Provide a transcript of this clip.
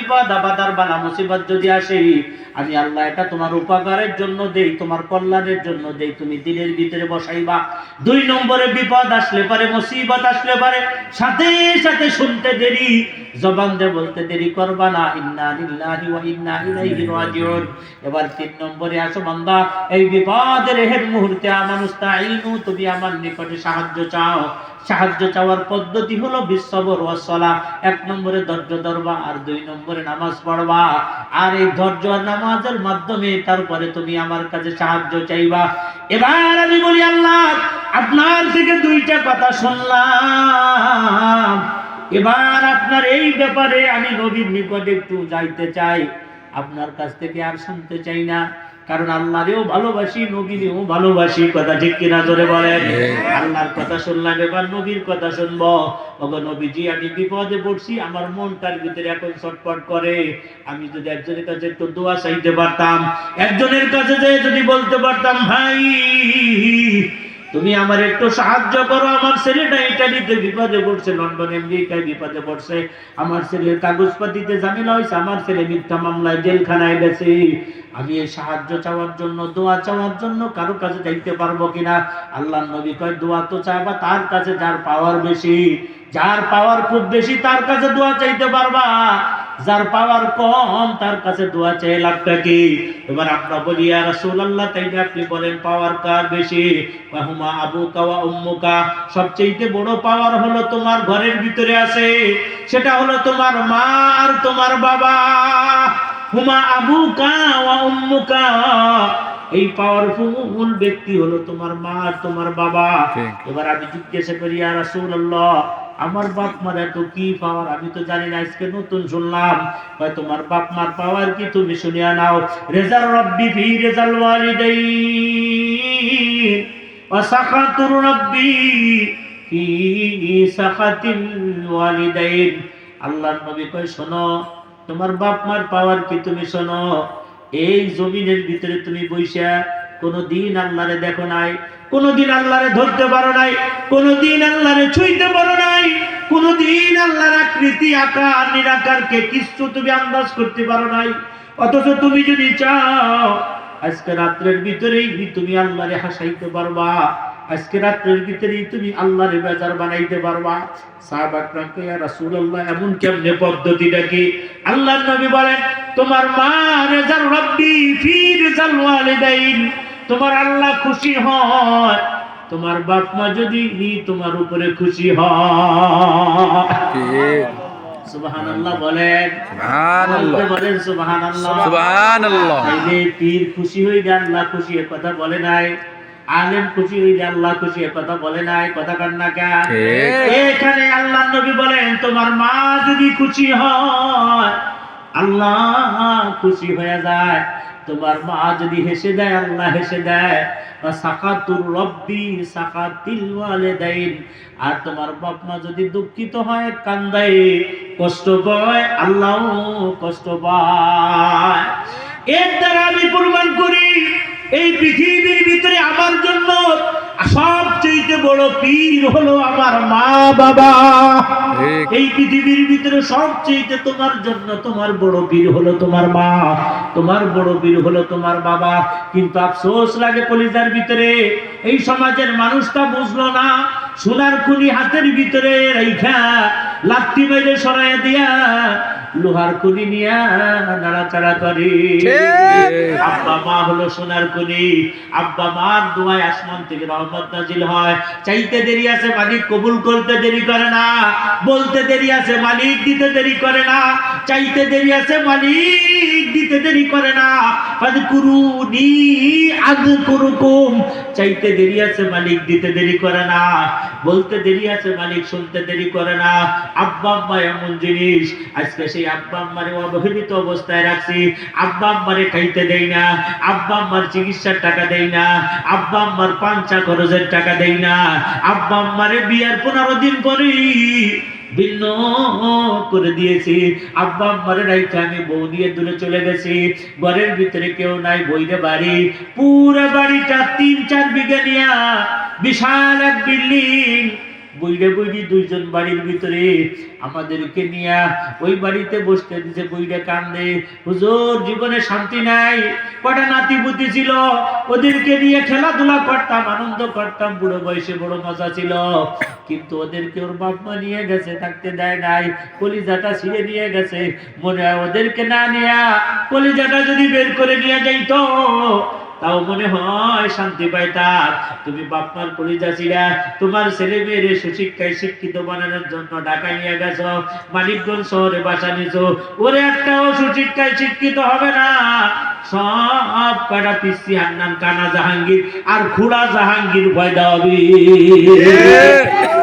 বিপদ আবাদার বালা মুসিবত যদি আসে, আমি আল্লাহ এটা তোমার উপকারের জন্য দেই, তোমার কল্যাণের জন্য দেই। তুমি দিনের ভিতরে বসাইবা। দুই নম্বরে বিপদ আসলে পারে, মুসিবত আসলে পারে। সাথে সাথে শুনতে দেরি, জবান দিয়ে বলতে দেরি করবা না। ইন্না লিল্লাহি ওয়া ইন্না ইলাইহি রাজিউন। এবার তিন নম্বরে আসো বান্দা, এই বিপদের হের মুহূর্তে আমানুস্তাইনু তুমি আমার নিকটে সাহায্য চাও। সাহায্য চাওয়ার পদ্ধতি হলো বিশ্ববর ওয়াসলা এক নম্বরে ধৈর্য ধরবা আর দুই নম্বরে নামাজ পড়বা। আর এই ধৈর্য আর নামাজের মাধ্যমে তারপরে তুমি আমার কাছে সাহায্য চাইবা। এবার আমি বলি, আল্লাহ, আপনার থেকে দুইটা কথা শুনলাম। এবার আপনার এই ব্যাপারে আমি নবীর নিকটে একটু যাইতে চাই। আপনার কাছ থেকে আর শুনতে চাই না। কারণ আল্লাহরেও ভালোবাসি নবীরেও ভালোবাসি কথা ঠিক কিনা ধরে বলেন? আল্লাহর কথা শুনলাম এবার নবীর কথা শুনব। ওগো নবীজি আমি বিপদে পড়ছি আমার মন তার ভিতরে এখন ছটফট করে। আমি যদি একজনের কাছে একটু দোয়া চাইতে পারতাম একজনের কাছে যে যদি বলতে পারতাম ভাই তুমি আমার একটু সাহায্য করো, আমার ছেলেটা ইটালিতে বিপদে পড়ছে, লন্ডন, আমেরিকায় বিপদে পড়ছে। আমার ছেলের কাগজপাতিতে ঝামেলা হয়েছে, আমার ছেলে মিথ্যা মামলায় জেলখানায় গেছে। আমি এই সাহায্য চাওয়ার জন্য, দোয়া চাওয়ার জন্য কারও কাছে যাইতে পারব কিনা? আল্লাহ নবী কয়, দোয়া তো চাইবা, তার কাছে যার পাওয়ার বেশি, যার পাওয়ার খুব বেশি, তার কাছে দোয়া চাইতে পারবা। যার পাওয়ার কম তার কাছে দোয়া চাই লাভটা কি? এবার আমরা বলি আর রাসূলুল্লাহ তাই আপনি বলেন পাওয়ার কার বেশি? হুমা আবু কাওয়া উম্মুকা। সবচেয়ে বড় পাওয়ার হলো তোমার ঘরের ভিতরে আছে। সেটা হলো তোমার মা আর তোমার বাবা। হুমা আবু ওয়া উম্মুকা। এই পাওয়ারফুল ব্যক্তি হলো তোমার মা আর তোমার বাবা। এবার আমি জিজ্ঞাসা করি আর রাসূলুল্লাহ আমার বাপ মার এত কি পাওয়ার? আমি তো জানি না, আজকে নতুন শুনলাম। কয় তোমার বাপ মার পাওয়ার কি তুমি শুনিয়া নাও। রেজাল রব্বি ফি রেজাল ওয়ালিদাইন। ওয়া সাখাতুর রব্বি ফি সাখাতিল ওয়ালিদাইন। আল্লাহর নবী কয়, শোনো, তোমার বাপ মার পাওয়ার কি তুমি শোনো? এই জমিনের ভিতরে তুমি বৈশা কোনদিন আল্লাহরে দেখো নাই, কোনদিন আল্লাহরে ধরতে পারো নাই, কোনদিন আল্লাহরে ছুঁইতে পারো নাই, কোনদিন আল্লাহর আকৃতি আকার, নিরাকারকে কিছু তুমি আন্দাজ করতে পারো নাই। অথচ তুমি যদি চাও, আজকে রাত্রের ভিতরেই তুমি আল্লাহরে হাসাইতে পারবা, আজকে রাত্রের ভিতরেই তুমি আল্লাহরে বেজার বানাইতে পারবা। সাহাবাকরামকে রাসূলুল্লাহ, এমন কেমনে পদ্ধতিটা কি? আল্লাহর নবী বলেন, তোমার মা রেজাল রব্বি ফি রেজাল ওয়ালিদাইন। তোমার আল্লাহ খুশি হয় তোমার বাপ মা যদি তোমার উপরে খুশি হয়। সুবহানাল্লাহ বলেন। সুবহানাল্লাহ। বলেন সুবহানাল্লাহ। সুবহানাল্লাহ। তাইলে পীর খুশি হইলে আল্লাহ খুশি এ কথা বলে নাই। আলেম খুশি হইলে আল্লাহ খুশি কথা বলে নাই। কথা কান না কেন? এখানে আল্লাহ নবী বলেন তোমার মা যদি খুশি হয় আল্লাহ খুশি হয়ে যায়। তোমার মা যদি হেসে দেয়, আল্লাহ হেসে দেয়। বা সাকাতুর রব্বি সাকাতিল ওয়ালিদাইন। আর তোমার বাপ মা যদি দুঃখিত হয়, কান্দায়, কষ্ট পায় আল্লাহ কষ্ট পায়। এর দ্বারা আমি প্রমাণ করি, এই পৃথিবীর ভিতরে আমার জন্য বড় পীর হলো আমার মা বাবা। এই পৃথিবীর ভিতরে সবচেয়ে তোমার জন্য তোমার বড় বীর হলো তোমার মা। তোমার বড় বীর হলো তোমার বাবা। কিন্তু আফসোস লাগে কলিজার ভিতরে। এই সমাজের মানুষটা বুঝলো না। সোনার খুনি হাতের ভিতরে রাইখা লাত্তি মেরে সরাই দিয়া লোহার খুনি নিয়া নাড়াচাড়া করে। আব্বা মা হলো সোনার খুনি আব্বা মার দোয়ায় আসমান থেকে রহমত নাজিল হয়। চাইতে দেরি আছে মালিক কবুল করতে দেরি করে না। বলতে দেরি আছে মালিক দিতে দেরি করে না। চাইতে দেরি আছে মালিক দিতে দেরি করে না। চাইতে দেরি আছে মালিক, দিতে দেরি করে না। বলতে দেরি আছে মালিক, শুনতে দেরি করে না। আব্বা আম্মা এমন জিনিস, আজকে সেই আব্বা আম্মারে অবহেলিত অবস্থায় রাখছি। আব্বা আম্মারে খাইতে দেই না। আব্বা আম্মার চিকিৎসার টাকা দেই না। আব্বা আম্মার পাঞ্চা খরচের টাকা দেই না। আব্বা আম্মারে বিয়ার পনেরো দিন পরেই ভিন্ন করে দিয়েছি। আব্বা আম্মারে রাইতে আমি বউ দিয়ে দূরে চলে গেছি। ঘরের ভিতরে কেউ নাই, বইরে বাড়ি। পুরো বাড়িটা তিন চার বিঘা নিয়া বিশাল এক বিল্ডিং। বইরে বইরি দুইজন বাড়ির ভিতরে আমাদেরকে নিয়ে ওই বাড়িতে বসতে দিছে, বইরে কান্দে। হুজুর, জীবনে শান্তি নাই। কটা নাতি পুতি ছিল? ওদেরকে নিয়ে খেলাধুলা করতাম, আনন্দ করতাম, বুড়ো বয়সে বড় মজা ছিল। কিন্তু ওদেরকে ওর বাপ মা নিয়ে গেছে, থাকতে দেয় নাই। কলিজাটা ছিঁড়ে নিয়ে গেছে। মনে হয় ওদেরকে না নেয়া কলিজাটা যদি বের করে নিয়ে যাইতো তাও মনে হয় শান্তি পাইতাম তুমি বাপমার কলিজা ছিড়া তোমার ছেলে মেয়েরে সুশিক্ষায় শিক্ষিত বানানোর জন্য ঢাকা নিয়ে গেছ, মানিকগঞ্জ শহরে বাসা নিছো। ওরে একটাও সুশিক্ষায় শিক্ষিত হবে না। সব কয়টা পিসি হান্নান, কানা জাহাঙ্গীর আর খুড়া জাহাঙ্গীর ভয় ঠিক